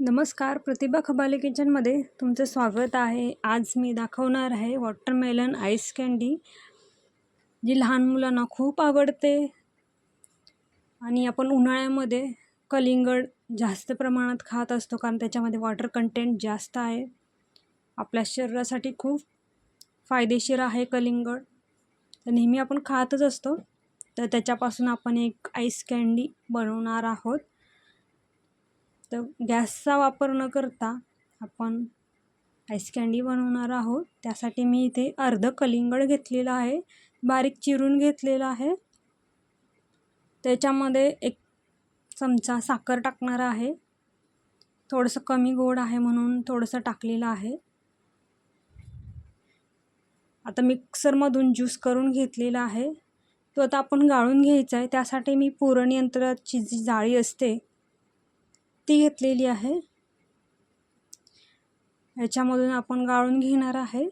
नमस्कार प्रतिभा खबाले किचनमध्ये तुमचं स्वागत आहे. आज मी दाखवणार आहे वॉटरमेलन आईस कँडी जी लहान मुलांना खूप आवडते. आणि आपण उन्हाळ्यामध्ये कलिंगड जास्त प्रमाणात खात असतो कारण त्याच्यामध्ये वॉटर कंटेंट जास्त आहे. आपल्या शरीरासाठी खूप फायदेशीर आहे कलिंगड. तर नेहमी आपण खातच असतो. तर त्याच्यापासून आपण एक आईस कँडी बनवणार आहोत. तर गॅसचा वापर न करता आपण आईस कँडी बनवणार आहोत. त्यासाठी मी इथे अर्धं कलिंगड घेतलेलं आहे. बारीक चिरून घेतलेलं आहे. त्याच्यामध्ये एक चमचा साखर टाकणार आहे. थोडंसं कमी गोड आहे म्हणून थोडंसं टाकलेलं आहे. आता मिक्सरमधून ज्यूस करून घेतलेला आहे. तो आता आपण गाळून घ्यायचा आहे. त्यासाठी मी पुरण यंत्राची जी जाळी असते ती घेतलेली आहे. याच्यामधून आपण गाळून घेणार आहे.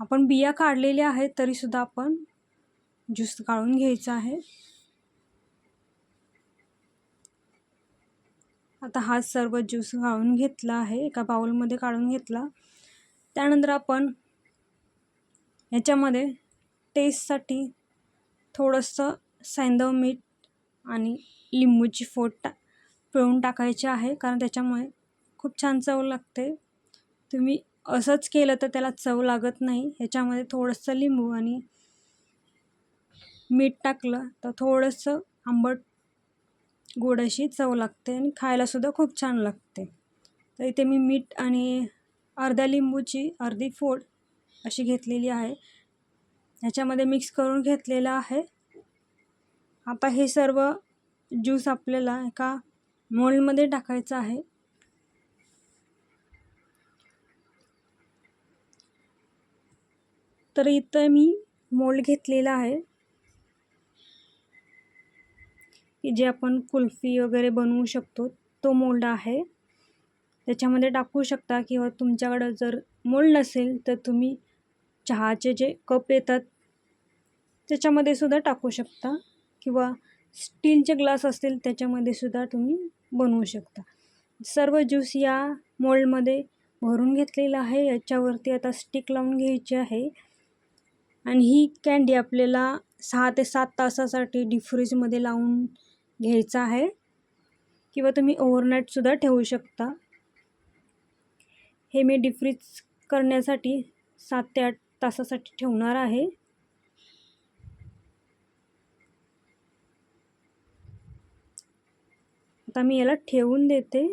आपण बिया काढलेल्या आहेत तरीसुद्धा आपण ज्यूस गाळून घ्यायचा आहे. आता हा सर्व ज्यूस गाळून घेतला आहे. एका बाउलमध्ये काढून घेतला. त्यानंतर आपण ह्याच्यामध्ये टेस्टसाठी थोडंसं सैंदव मीठ आणि लिंबूची फोड टा पिळून टाकायचे आहे कारण त्याच्यामुळे खूप छान चव लागते. तुम्ही असंच केलं तर त्याला चव लागत नाही. ह्याच्यामध्ये थोडंसं लिंबू आणि मीठ टाकलं तर थोडंसं आंबट गोड अशी चव लागते आणि खायलासुद्धा खूप छान लागते. तर इथे मी मीठ आणि अर्ध्या लिंबूची अर्धी फोड अशी घेतलेली आहे. ह्याच्यामध्ये मिक्स करून घेतलेलं आहे. आता हे सर्व ज्यूस आपल्याला एका मोल्डमध्ये टाकायचं आहे. तर इथं मी मोल्ड घेतलेला आहे. की जे आपण कुल्फी वगैरे बनवू शकतो तो मोल्ड आहे. त्याच्यामध्ये टाकू शकता किंवा तुमच्याकडं जर मोल्ड नसेल तर तुम्ही चहाचे जे कप येतात त्याच्यामध्ये सुद्धा टाकू शकता. किंवा स्टीलचे ग्लास असतील त्याच्यामध्ये सुद्धा तुम्ही बनवू शकता. सर्व ज्यूस या मोल्डमध्ये भरून घेतलेलं आहे. याच्यावरती आता स्टिक लावून घ्यायची आहे. आणि ही कँडी आपल्याला सहा ते सात तासासाठी डीफ्रीजमध्ये लावून घ्यायचं आहे. किंवा तुम्ही ओव्हरनाईटसुद्धा ठेवू शकता. हे मी डिफ्रीज करण्यासाठी सात ते आठ तासासाठी ठेवणार आहे. आता मी याला ठेवून देते.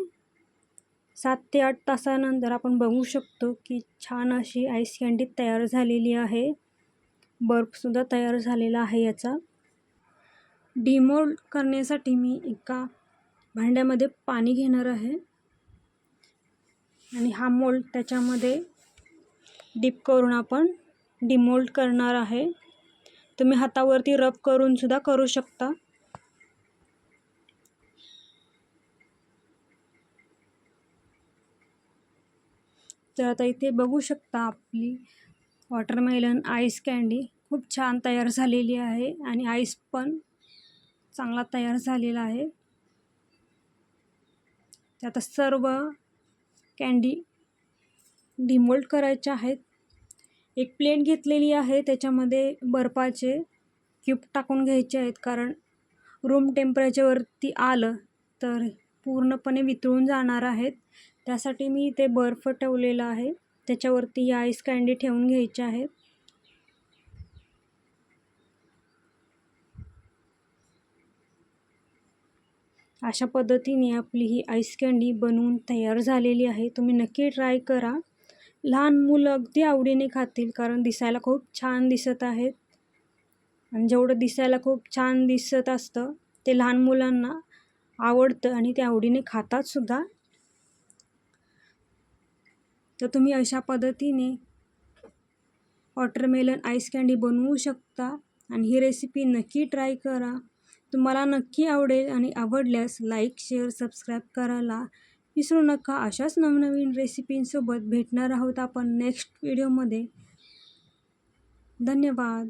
सात ते आठ तासानंतर आपण बघू शकतो की छान अशी आईस कँडी तयार झालेली आहे. बर्फसुद्धा तयार झालेला आहे याचा. डिमोल्ड करण्यासाठी मी एका भांड्यामध्ये पाणी घेणार आहे. आणि हा मोल्ड त्याच्यामध्ये डीप करून आपण डिमोल्ड करणार आहे. तुम्ही हातावरती रब करूनसुद्धा करू शकता. तर आता इथे बघू शकता आपली वॉटरमेलन आईस कँडी खूप छान तयार झालेली आहे आणि आईस पण चांगला तयार झालेला आहे. आता सर्व कँडी डिमोल्ड करायच्या आहेत. एक प्लेट घेतलेली आहे त्याच्यामध्ये बर्फाचे क्यूब टाकून घ्यायचे आहेत कारण रूम टेम्परेचरवरती आलं तर पूर्णपणे वितळून जाणार आहेत. त्यासाठी मी इथे बर्फ ठेवलेला आहे. त्याच्यावरती ही आईस कँडी ठेवून घ्यायची आहेत. अशा पद्धतीने आपली ही आईस कँडी बनवून तयार झालेली आहे. तुम्ही नक्की ट्राय करा. लहान मुलं अगदी आवडीने खातील कारण दिसायला खूप छान दिसत आहेत. आणि जेवढं दिसायला खूप छान दिसत असतं ते लहान मुलांना आवडतं आणि ते आवडीने खातात सुद्धा. तर तुम्ही अशा पद्धतीने वॉटरमेलन आईस कँडी बनवू शकता आणि ही रेसिपी नक्की ट्राय करा. तुम्हाला नक्की आवडेल आणि आवडल्यास लाईक शेअर सबस्क्राईब करायला विसरू नका. अशाच नवनवीन रेसिपींसोबत भेटणार आहोत आपण नेक्स्ट व्हिडिओमध्ये. धन्यवाद.